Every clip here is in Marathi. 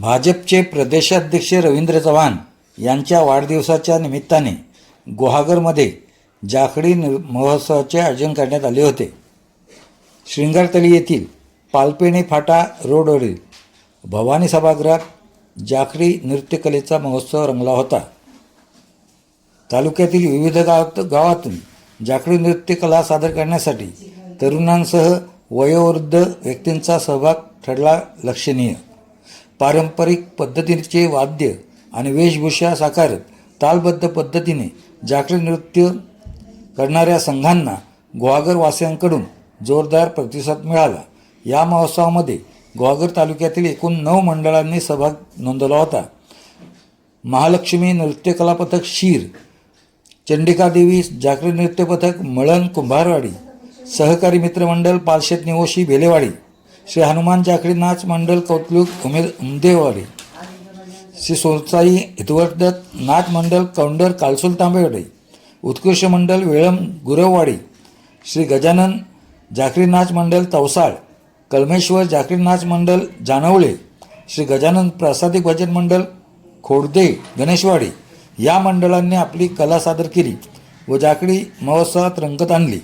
भाजपचे प्रदेशाध्यक्ष रवींद्र चव्हाण यांच्या वाढदिवसाच्या निमित्ताने गुहागरमध्ये जाखडी महोत्सवाचे आयोजन करण्यात आले होते. शृंगारतळी येथील पालपेणे फाटा रोडवरील भवानी सभागृहात जाखडी नृत्यकलेचा महोत्सव रंगला होता. तालुक्यातील विविध गावात गावातून जाखडी नृत्यकला सादर करण्यासाठी तरुणांसह वयोवृद्ध व्यक्तींचा सहभाग ठरला लक्षणीय. पारंपरिक पद्धतीचे वाद्य आणि वेशभूषा साकारत तालबद्ध पद्धतीने जागृत नृत्य करणाऱ्या संघांना ग्वागरवासियांकडून जोरदार प्रतिसाद मिळाला. या महोत्सवामध्ये ग्वागर तालुक्यातील एकूण नऊ मंडळांनी सहभाग नोंदवला होता. महालक्ष्मी नृत्यकला पथक शीर चंडिकादेवी जागृत नृत्य पथक मळण कुंभारवाडी सहकारी मित्रमंडळ पालशेत निवोशी बेलेवाडी श्री हनुमान जाखडी नाच मंडळ कौतलुक उमेद उमदेवाडी. श्री सोसाई हितवर्धक नाच मंडळ कौंडर कालसुल तांबेवाडी. उत्कृष्ट मंडळ वेळम गुरववाडी श्री गजानन जाखरी नाच मंडळ तवसाळ. कलमेश्वर जाखरी नाच मंडळ जानवळे. श्री गजानन प्रासादिक भजन मंडळ खोडदे गणेशवाडी. या मंडळांनी आपली कला सादर केली व जाकडी महोत्सवात रंगत आणली.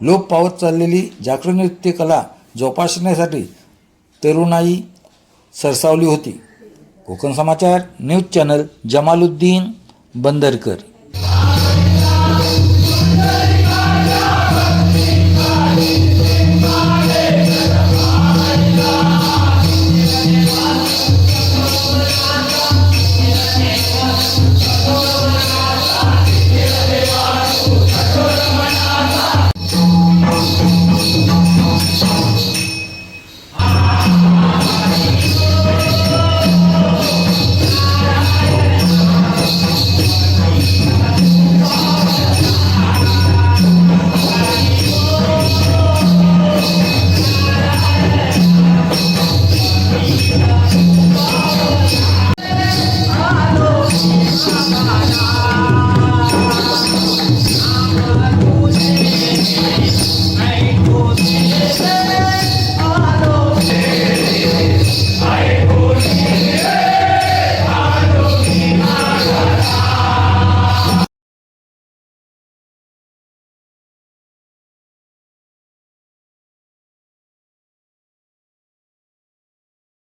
लोप पावत चाललेली जाकडी नृत्य कला जोपासण्यासाठी तरुणाई सरसावली होती. Kokan Samachar news channel Jamaluddin Bandarkar.